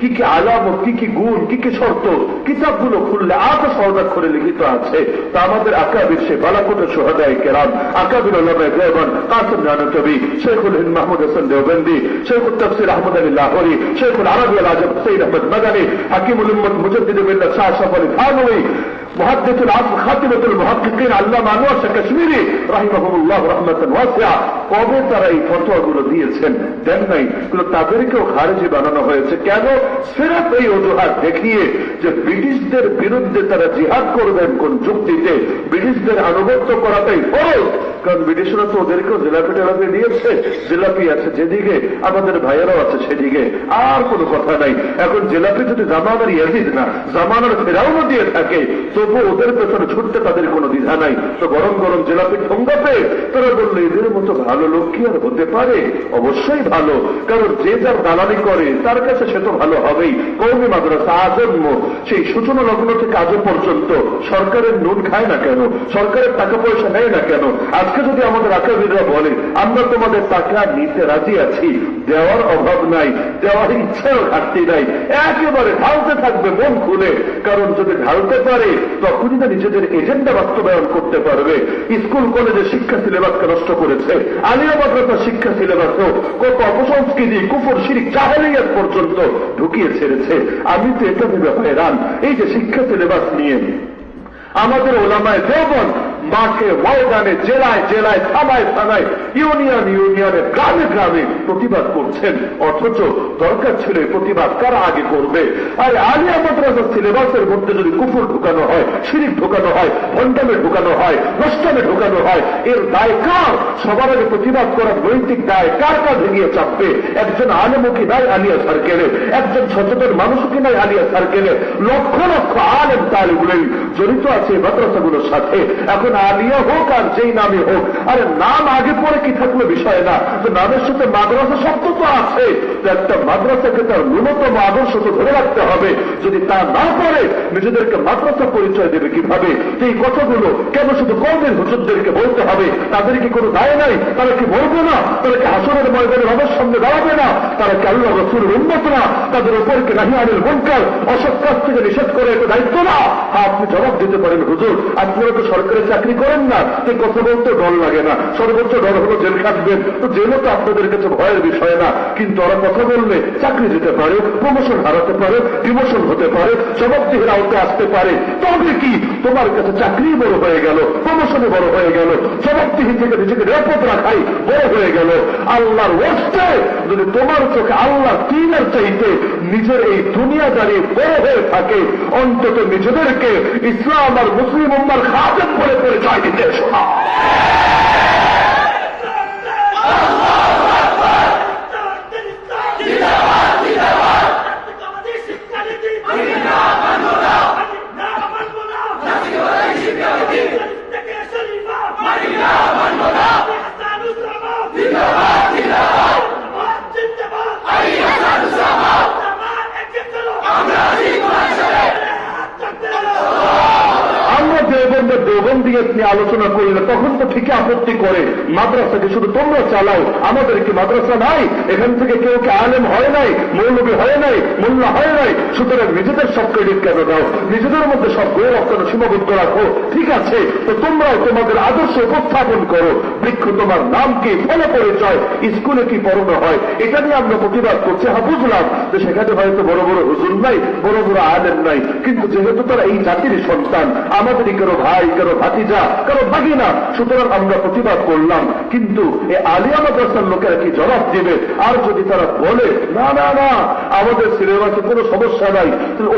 কি কি আলামত কি কি গুণ, কি কি শর্ত, কিতাবগুলো খুললে আরও সহজাত করে লিখিত আছে। তা আমাদের আকাবির সে বালাকোটের সোহাদায় কেরাম, আকাবির আলমায় দেওয়ান কাসম জানতবি, শেখুল হিন মাহমুদ হাসান দেওবন্দি, শেখুল তফসির আহমদ আলী লাহরি, শেখুল আরবি আল আজম সঈদ আহমদ মাদানী, হাকিমুল উম্মদ মুজদ্দিদ শাহ সফ আলী থানবী محدث العصر خاتمة المحققين علامة انوار কাশ্মীরি রাহিমাহুল্লাহ রহমতান ওয়াসিয়া কবে তারা এই ফতোয়াগুলো দিয়েছেন দেন নাই কিন্তু তাদেরকেও খারেজি বানানো হয়েছে কেন সিরাপ এই অজুহাত দেখিয়ে যে ব্রিটিশদের বিরুদ্ধে তারা জিহাদ করবেন কোন যুক্তিতে ব্রিটিশদের আনুগত্য করাটাই ফরজ কারণ ব্রিটিশরা তো ওদেরকেও জিলাপি টেলাপি দিয়েছে জিলাপি আছে যেদিকে, আমাদের ভাইয়েরাও আছে সেদিকে, আর কোনো কথা নাই। এখন জিলাপি যদি জামানার ইয়াজিদ না, জামানার ফেরাউনও দিয়ে থাকে, তবু ওদের পেছনে ছুটতে তাদের কোনো দ্বিধা নাই। তো গরম গরম জিলাপি ঠোঙ্গাতে, তারা বলল, এদের মতো ভালো লোক কি আর হতে পারে? অবশ্যই ভালো, কারণ যে যার দালালি করে, তার কাছে সে তো ভালো হবেই। কৌমি মাদ্রাসা আজন্ম সেই সূচনা লগ্ন থেকে আজও পর্যন্ত সরকারের নুন খায় না কেন? সরকারের টাকা পয়সা নেয় না কেন? আজকে যদি আমাদের আকাবিররা বলে, আমরা তোমাদের টাকা নিতে রাজি আছি, দেওয়ার অভাব নাই, দেওয়ার ইচ্ছাও ঘাটতি নাই, একেবারে ঢালতে থাকবে মন খুলে। কারণ যদি ঢালতে পারে, তখনই না নিজেদের এজেন্ডা বাস্তবায়ন করতে পারবে। স্কুল, কলেজে শিক্ষা সিলেবাসকে নষ্ট করেছে, আলিয়া মাদ্রাসার শিক্ষা সিলেবাসও কত অপসংস্কৃতি, কুফর, শিরিক, জাহেলিয়াত পর্যন্ত ঢুকিয়ে ছেড়েছে। আমি তো এটা ভেবে হয়রান এই যে শিক্ষা সিলেবাস নিয়ে, আমাদের ওলামায় দেবন মাঠে, ময়দানে, জেলায় জেলায়, থানায় থানায়, ইউনিয়ন, ইউনিয়নে গ্রামে গ্রামে প্রতিবাদ করছেন। অথচ দরকার ছিল প্রতিবাদ কারা আগে করবে? আর আলিয়া মাদ্রাসার সিলেবাসের মধ্যে যদি কুকুর ঢুকানো হয়, শিরিক ঢুকানো হয়, ভণ্ডামে ঢুকানো হয়, নষ্টমে ঢুকানো হয়, এর দায় কার? সবার আগে প্রতিবাদ করার নৈতিক দায় কার কাঁধে গিয়ে চাপবে? একজন আলেমুখী নাই আলিয়া সার্কেলে, একজন সচেতন মানুষ কি নাই আলিয়া সার্কেলে, লক্ষ লক্ষ আলেম তালিবুলেই জড়িত আছে মাদ্রাসাগুলোর সাথে। এখন আলিয়া হোক আর যেই নামে হোক, আরে নাম আগে পরে কি থাকলে বিষয় না? নামের সাথে মাদ্রাসা শব্দ তো আছে। একটা মাদ্রাসাকে তার ন্যূনতম আদর্শ তো ধরে রাখতে হবে। যদি তা না করে, নিজেদেরকে মাদ্রাসা পরিচয় দেবে কীভাবে? এই কথাগুলো কেন শুধু কর্মের হুজুরদেরকে বলতে হবে? তাদের কি কোনো দায় নাই? তারা কি বলবে না? তারা কি হাসনের ময়দানে রবের সামনে দাঁড়াবে না? তারা কি আল্লাহ রসুলের উন্নত না? তাদের উপর কি নাহি আনের মনকার? অসৎ কাজ থেকে নিষেধ করে এটা দায়িত্ব না? হ্যাঁ আপনি জবাব দিতে পারেন, হুজুর। আপনারা তো সরকারি চাকরি করেন না। এই কথা বলতে ডর লাগে না। সর্বোচ্চ ডর হলো জেল খাটবেন। তো জেলও তো আপনাদের কাছে ভয়ের বিষয় না। কিন্তু ওরা কথা বললে চাকরি যেতে পারে প্রমোশন হারাতে পারে ডিমোশন হতে পারে, জবাবদিহির আওতে আসতে পারে। তবে কি? তোমার কাছে চাকরি বড় হয়ে গেল প্রমোশনে বড় হয়ে গেল জবাবদিহি থেকে নিজেকে নিরাপদ রাখাই বড় হয়ে গেল। আল্লাহর ওস্তে যদি তোমার চোখে আল্লাহ তিনের চাইতে নিজের এই দুনিয়া দাঁড়িয়ে বড় হয়ে থাকে, অন্তত নিজেদেরকে ইসলাম আর মুসলিম উম্মার খাদেম করে পরিচয় দিতে শোনা। নিয়ে আলোচনা করলে তখন তো ঠিকই আপত্তি করে, মাদ্রাসাকে শুধু তোমরা চালাও, আমাদের কি মাদ্রাসা নাই? এখান থেকে কেউ কে আলেম হয় নাই? মৌলবী হয় নাই? মোল্লা হয় নাই? সুতরাং নিজেদের সব ক্রেডিট কেন দাও? নিজেদের মধ্যে সব গৌরব কেন সীমাবদ্ধ রাখো? ঠিক আছে, তো তোমরাও তোমাদের আদর্শ উপস্থাপন করো। বৃক্ষ তোমার নাম কি? ফলে পরিচয়? স্কুলে কি পড়ানো হয়? এটা নিয়ে আমরা প্রতিবাদ করছি। হ্যাঁ বুঝলাম যে সেখানে হয়তো বড় বড় হুজুর নাই, বড় বড় আলেম নাই। কিন্তু যেহেতু তারা এই জাতির সন্তান আমাদেরই কারও ভাই কারও ভাতিজা কারও ভাগিনা সুতরাং আমরা প্রতিবাদ করলাম। কিন্তু এই আলিয়া মাদ্রাসার লোকেরা কি জবাব দেবে? আর যদি তারা বলে, না না না, আমাদের সিলেবাসে কোনো সমস্যা নাই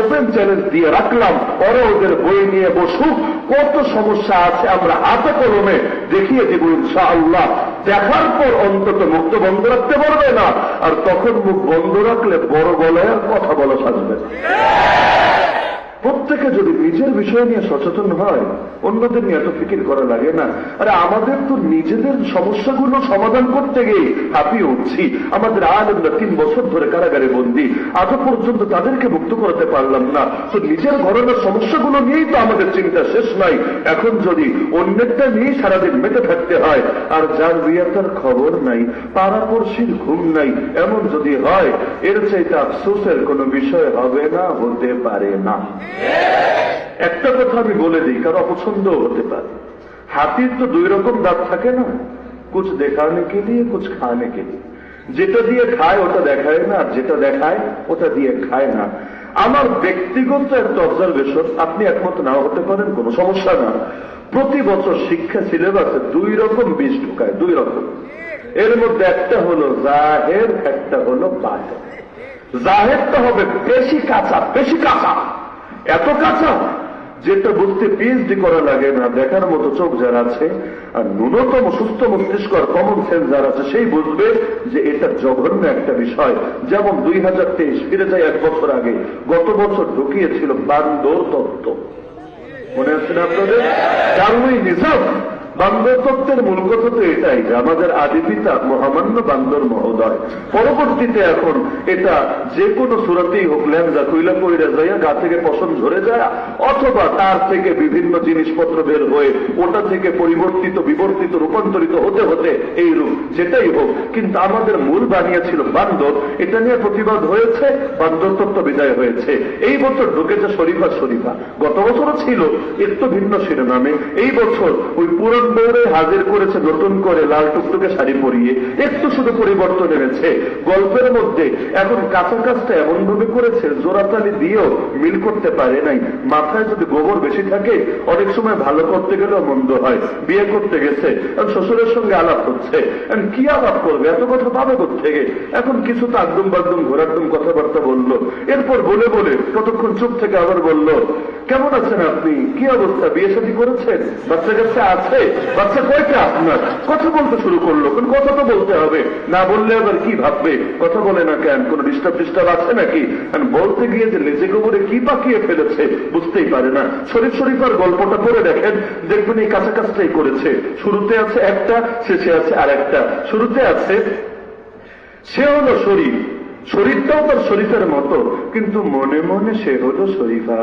ওপেন চ্যালেঞ্জ দিয়ে রাখলাম ওরা ওদের বই নিয়ে বসুক, কত সমস্যা আছে আমরা হাতে কলমে দেখিয়ে দিব ইনশা আল্লাহ দেখার পর অন্তত মুক্ত বন্ধ রাখতে পারবে না। আর তখন মুখ বন্ধ রাখলে বড় গলায় কথা বলা সাজবে না। প্রত্যেকে যদি নিজের বিষয় নিয়ে সচেতন হয়, অন্যদের নিয়ে এত ফিকির করা লাগে না। আরে আমাদের তো নিজেদের সমস্যাগুলো সমাধান করতে গিয়ে হাঁপিয়ে উঠছি। আমাদের আলেমরা তিন বছর ধরে কারাগারে বন্দি। আজও পর্যন্ত তাদেরকে মুক্ত করতে পারলাম না। তো নিজের ঘরের সমস্যাগুলো নিয়েই তো আমাদের চিন্তা শেষ নাই। এখন যদি অন্যেরটা নিয়েই সারাদিন মেতে থাকতে হয়, আর যার বিয়াতার খবর নাই, পাড়াপড়শির ঘুম নাই, এমন যদি হয়, এর চাইতে আফসোসের কোনো বিষয় হবে না, হতে পারে না। একটা কথা আমি বলে দিই, কারও অপছন্দ হতে পারে। হাতির তো দুই রকম দাঁত থাকে না, কুছ দেখানে কে দিয়ে কুছ খানে কে দিয়ে যেটা দিয়ে খায় ওটা দেখায় না, আর যেটা দেখায় ওটা দিয়ে খায় না। আমার ব্যক্তিগত একটা অবজারভেশন আপনি একমত নাও হতে পারেন, কোনো সমস্যা না। প্রতি বছর শিক্ষা সিলেবাসে দুই রকম বীজ ঢুকায়, দুই রকম। এর মধ্যে একটা হলো জাহের, একটা হলো বাহের জাহেরটা হবে বেশি কাঁচা বেশি কাঁচা। এত কাঁচা যেটা বুঝতে পিএইচডি করা লাগে না দেখার মতো চোখ যারা আছে আর ন্যূনতম সুস্থ মস্তিষ্ক আর কমন সেন্স যারা আছে সেই বুঝবে যে এটা জঘন্য একটা বিষয়। যেমন দুই হাজার তেইশ ফিরে যায় এক বছর আগে গত বছর ঢুকিয়েছিল বান্দর তত্ত্ব। মনে আছে না আপনাদের? কারণ নিজাম বান্দর তত্ত্বের মূল কথা তো এটাই যে আমাদের আদি পিতা মহামান্য বান্দর মহোদয়। পরবর্তীতে এখন এটা যে কোনো সুরাতেই হোক, ল্যাংজা কইলা কইরা যাইয়া গা থেকে পছন্দ ঝরে যায়, অথবা তার থেকে বিভিন্ন জিনিসপত্র বের হয়ে ওটা থেকে পরিবর্তিত, বিবর্তিত, রূপান্তরিত হতে হতে এই রূপ যেটাই হোক, কিন্তু আমাদের মূল বানিয়েছিল বান্দর। এটা নিয়ে প্রতিবাদ হয়েছে বান্দর তত্ত্ব বিদায় হয়েছে। এই বছর ঢুকেছে শরীফা শরীফা। গত বছরও ছিল একটু ভিন্ন শিরোনামে। এই বছর ওই পুরন দৌড়ে হাজির করেছে, নতুন করে লাল টুকটুকে শাড়ি পরিয়ে, একটু শুধু পরিবর্তন এনেছে। গল্পের মধ্যে এখন কাঁচা কাজটা এমন ভাবে করেছে, জোড়াতালি দিয়েও মিল করতে পারে নাই। মাথায় যদি গোবর বেশি থাকে, অনেক সময় ভালো করতে গেলেও মন্দ হয়। বিয়ে করতে গেছে শ্বশুরের সঙ্গে আলাপ হচ্ছে। কি আলাপ করবে? এত কথা পাবে থেকে এখন কিছু তো একদম বাকদম ঘোরাকদম কথাবার্তা বলল। এরপর বলে বলে কতক্ষণ চুপ থেকে আবার বলল কেমন আছেন আপনি? কি অবস্থা? বিয়ে শাদী করেছেন? বাচ্চা কাচ্চা আছে? বাচ্চা কয়টা আপনার? কথা বলতে শুরু করল। কোন কথা তো বলতে হবে। না বললে আবার কি ভাববে? কথা বলে না কেন? কোন ডিস্টার্ব ডিস্টার্ব আছে নাকি? বলতে গিয়ে যে লেজে গোবরে কি পাকিয়ে ফেলেছে, বুঝতেই পারে না। শরীফ শরীফার গল্পটা করে দেখেন। দেখবেন এই কাছাকাছিটাই করেছে। শুরুতে আছে একটা, শেষে আছে আর একটা শুরুতে আছে সে হলো শরীফ। শরীরটাও তার শরীফের মতো, কিন্তু মনে মনে সে হলো শরীফা।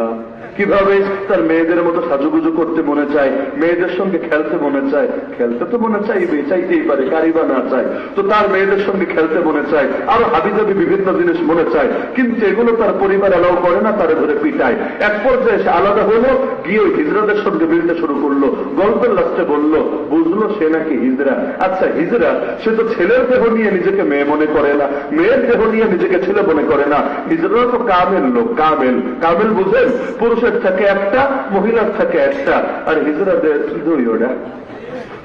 কীভাবে তার মেয়েদের মতো সাজুগুজু করতে মনে চায়, মেয়েদের সঙ্গে খেলতে মনে চায়? খেলতে তো মনে চাইবে চাইতেই পারে কারিবা না চায়। তো তার মেয়েদের সঙ্গে খেলতে মনে চায়, আরও হাবিজাবি বিভিন্ন জিনিস মনে চায়। কিন্তু এগুলো তার পরিবার এলাও করে না, তারা ধরে পিটায়। এক পর্যায়ে সে আলাদা হলো, গিয়ে হিজরাদের সঙ্গে মিলতে শুরু করল। গল্পের লাস্টে বলল, বুঝলো সে নাকি হিজরা? আচ্ছা হিজরা, সে তো ছেলের দেহ নিয়ে নিজেকে মেয়ে মনে করে না, মেয়ের দেহ নিয়ে নিজেকে ছেলে মনে করে না। হিজরা তো কামেল লোক, কামেল। কামেল বুঝেন? পুরুষের থাকে একটা মহিলার থাকে একটা। আর হিজরাদের দুই ওটা।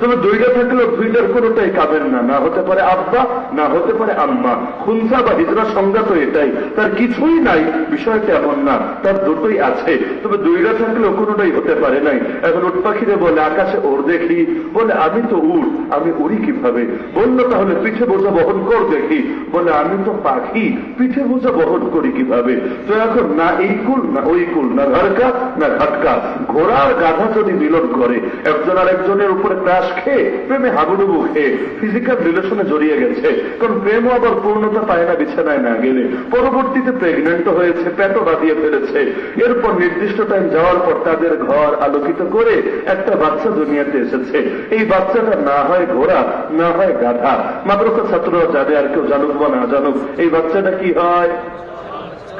তবে দুইটা থাকলেও দুইটার কোনোটাই কাবেন না। না হতে পারে আব্বা, না হতে পারে আম্মা। খুনসা বা হিজরা সংজ্ঞা তো এটাই। তার কিছুই নাই, বিষয়টা এমন না। তার দুটোই আছে। তবে দুইটা থাকলেও কোনোটাই হতে পারে নাই। এখন উট পাখিরে বলে, আকাশে ওর দেখি। বলে, আমি তো উড় আমি উড়ি কীভাবে? বলল, তাহলে পিঠে বোঝা বহন কর দেখি। বলে, আমি তো পাখি, পিঠে বোঝা বহন করি কীভাবে? তো এখন না এই কুল, না ওই কুল, না ঘরকা না ঘাটকা ঘোড়া আর গাধা যদি মিলন করে, একজন আর একজনের উপরে ক্রাশ খেয়ে প্রেমে হাবুডুবু খেয়ে ফিজিক্যাল রিলেশনে জড়িয়ে গেছে। কারণ প্রেমও আবার পূর্ণতা পায় না, বিছানায় না গেলে। পরবর্তীতে প্রেগনেন্ট হয়েছে, পেটও বাঁধিয়ে ফেলেছে। এরপর নির্দিষ্ট টাইম যাওয়ার পর তাদের ঘর আলোকিত করে একটা বাচ্চা দুনিয়াতে এসেছে। এই বাচ্চাটা না হয় ঘোড়া, না হয় গাধা। মাদ্রাসা ছাত্ররা জানে আর কেউ জানুক বা না জানুক, এই বাচ্চাটা কি হয়?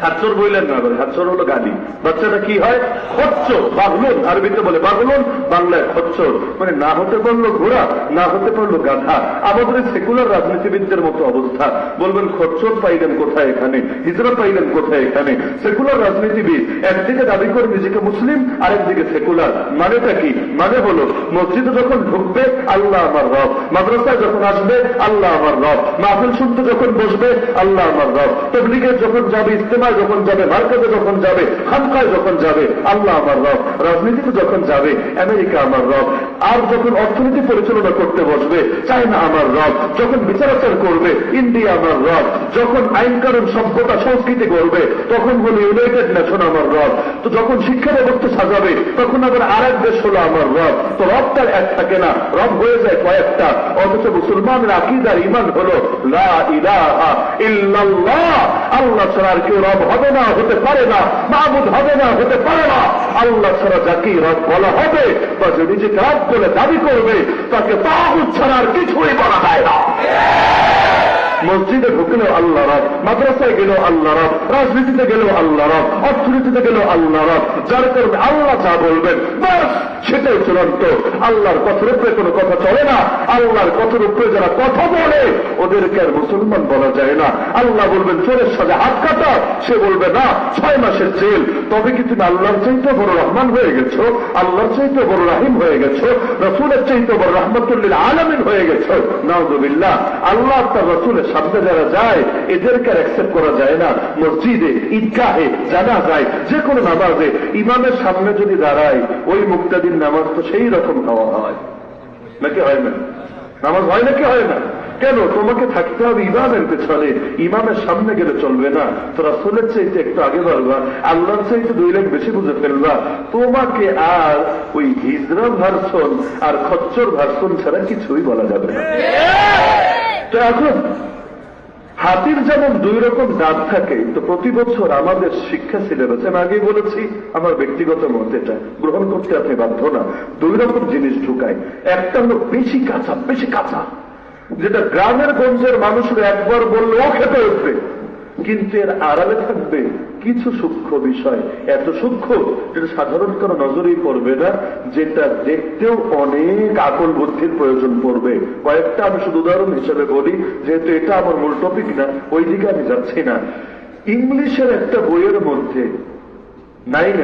খাচ্চর বললেন না বলে খাচ্চর হলো গালি। বাচ্চাটা কি হয়? খচ্চ বাগলুন আরবিতে বলে বাগলুন বাংলায় খচ্চর। মানে না হতে পারল ঘোড়া, না হতে পারল গাধা। আমাদের সেকুলার রাজনীতিবিদদের মতো অবস্থা। বলবেন, খচ্চর পাইলেন কোথায় এখানে? হিজরা পাইলেন কোথায় এখানে? সেকুলার রাজনীতিবিদ একদিকে দাবি করে নিজেকে মুসলিম, আরেকদিকে সেকুলার মানেটা কি? মানে হলো, মসজিদে যখন ঢুকবে, আল্লাহ আমার রব। মাদ্রাসায় যখন আসবে, আল্লাহ আমার রব। মাহফিল শুনতে যখন বসবে, আল্লাহ আমার রব। তবলিগের যখন যাবে ইস্তেমায় জলসায় যখন যাবে, মার্কেটে যখন যাবে খানকায় যখন যাবে, আল্লাহ আমার রব, রাজনীতিতে যখন যাবে, আমেরিকা আমার রব, আর যখন অর্থনীতি পরিচালনা করতে বসবে, চায়না আমার রব, যখন বিচারাচার করবে, ইন্ডিয়া আমার রব, যখন আইন কানুন সভ্যতা সংস্কৃতি করবে তখন হলো ইউনাইটেড নেশন আমার রব। তো যখন শিক্ষা ব্যবস্থা সাজাবে, তখন আবার আর এক দেশ হলো আমার রব। তো রবটার এক থাকে না রব হয়ে যায় কয়েকটা, অথচ মুসলমানের আকিদার ইমান হলো লা ইলাহা ইল্লাল্লাহ। আল্লাহ ছাড়া আর কেউ রব হবে না, হতে পারে না মাহবুদ হবে না, হতে পারে না। আল্লাহ ছাড়া যাকে রব বলা হবে বা যে নিজেকে রব বলে দাবি করবে, তাকে তাহুদ ছাড়া আর কিছুই বলা যায় না। মসজিদে ঢুকলেও আল্লাহ রব, মাদ্রাসায় গেলেও আল্লাহ রব, রাজনীতিতে গেলেও আল্লাহ রব, অর্থনীতিতে গেলেও আল্লাহ রব, যার কারণে আল্লাহ যা বলবেন সেটাই চূড়ান্ত। আল্লাহর কথার উপরে কোনো কথা চলে না। আল্লাহর কথার উপরে যারা কথা বলে, ওদেরকে আর মুসলমান বলা যায় না। আল্লাহ বলবেন, চোরের সাথে হাত কাটা। সে বলবে, না, ছয় মাসের জেল। তবে কি তুমি আল্লাহর চাইতে বড় রহমান হয়ে গেছো? আল্লাহর চাইতে বড় রাহিম হয়ে গেছো? রসুলের চাইতে বড় রহমতুল্লিল আলমিন হয়ে গেছো? নাউদুবিল্লাহ আল্লাহ তার রসুলের সামনে যারা যায় এদেরকে অ্যাকসেপ্ট করা যায় না। মসজিদে ঈদগাহে জানা যায় যে কোনো নামাজে ইমামের সামনে যদি দাঁড়ায় ওই মুক্তাদিন নামাজ তো সেই রকম খাওয়া হয়। নাকি হয় না? নামাজ হয় নাকি হয় না? কেন? তোমাকে থাকতে হবে ইমামের পেছনে। ইমামের সামনে গেলে চলবে না। তোরা সোলের চাইতে একটু আগে বাড়বা আল্লাহর চাইতে দুই লাখ বেশি বুঝে ফেলবা তোমাকে আর ওই হিজরা ভার্সন আর খচ্চর ভার্সন ছাড়া কিছুই বলা যাবে না। তো এখন হাতির যেমন দুই রকম দাঁত থাকে তো প্রতি বছর আমাদের শিক্ষা সিলেবাস, আমি আগেই বলেছি, আমার ব্যক্তিগত মত এটা, গ্রহণ করতে আপনি বাধ্য না। দুই রকম জিনিস ঢুকায়। একটা হলো বেশি কাঁচা বেশি কাঁচা, যেটা গ্রামের গঞ্জের মানুষরা একবার বললেও খেতে উঠবে কিন্তু এর আড়ালে থাকবে কিছু সূক্ষ্ম বিষয়। এত সূক্ষ্ম যেটা সাধারণ কারও নজরেই পড়বে না, যেটা দেখতেও অনেক আকল বুদ্ধির প্রয়োজন পড়বে। কয়েকটা আমি শুধু উদাহরণ হিসেবে বলি, যেহেতু এটা আমার মূল টপিক না ওই দিকে আমি যাচ্ছি না। ইংলিশের একটা বইয়ের মধ্যে নাইনে